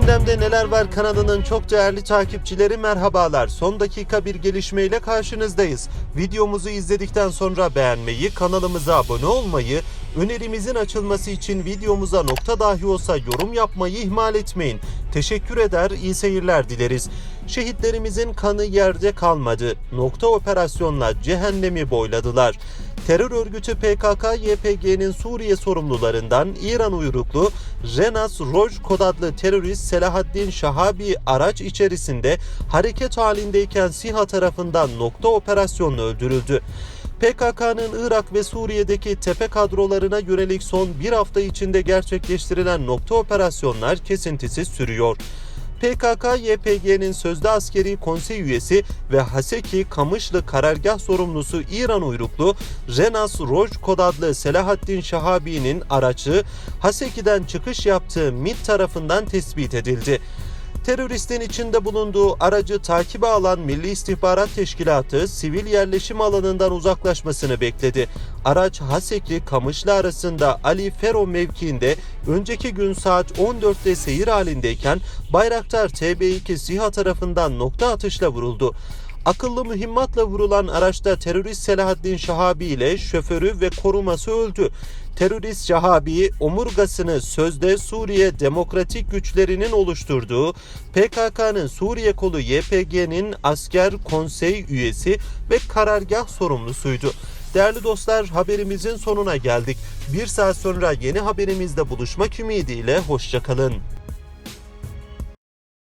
Gündemde Neler Var kanalının çok değerli takipçileri merhabalar. Son dakika bir gelişmeyle karşınızdayız. Videomuzu izledikten sonra beğenmeyi, kanalımıza abone olmayı, önerimizin açılması için videomuza nokta dahi olsa yorum yapmayı ihmal etmeyin. Teşekkür eder, iyi seyirler dileriz. Şehitlerimizin kanı yerde kalmadı. Nokta operasyonla cehennemi boyladılar. Terör örgütü PKK-YPG'nin Suriye sorumlularından İran uyruklu Renas Roj kod adlı terörist Selahaddin Şahabi araç içerisinde hareket halindeyken SİHA tarafından nokta operasyonla öldürüldü. PKK'nın Irak ve Suriye'deki tepe kadrolarına yönelik son bir hafta içinde gerçekleştirilen nokta operasyonlar kesintisiz sürüyor. PKK-YPG'nin sözde askeri konsey üyesi ve Haseki Kamışlı karargah sorumlusu İran uyruklu Renas Roj kod adlı Selahaddin Şahabi'nin aracı Haseki'den çıkış yaptığı MİT tarafından tespit edildi. Teröristin içinde bulunduğu aracı takibe alan Milli İstihbarat Teşkilatı sivil yerleşim alanından uzaklaşmasını bekledi. Araç Haseki Kamışlı arasında Ali Fero mevkiinde önceki gün saat 14'te seyir halindeyken Bayraktar TB2 SİHA tarafından nokta atışla vuruldu. Akıllı mühimmatla vurulan araçta terörist Selahaddin Şahabi ile şoförü ve koruması öldü. Terörist Şahabi omurgasını sözde Suriye Demokratik Güçlerinin oluşturduğu PKK'nın Suriye kolu YPG'nin asker konsey üyesi ve karargah sorumlusuydu. Değerli dostlar haberimizin sonuna geldik. Bir saat sonra yeni haberimizde buluşmak ümidiyle hoşçakalın.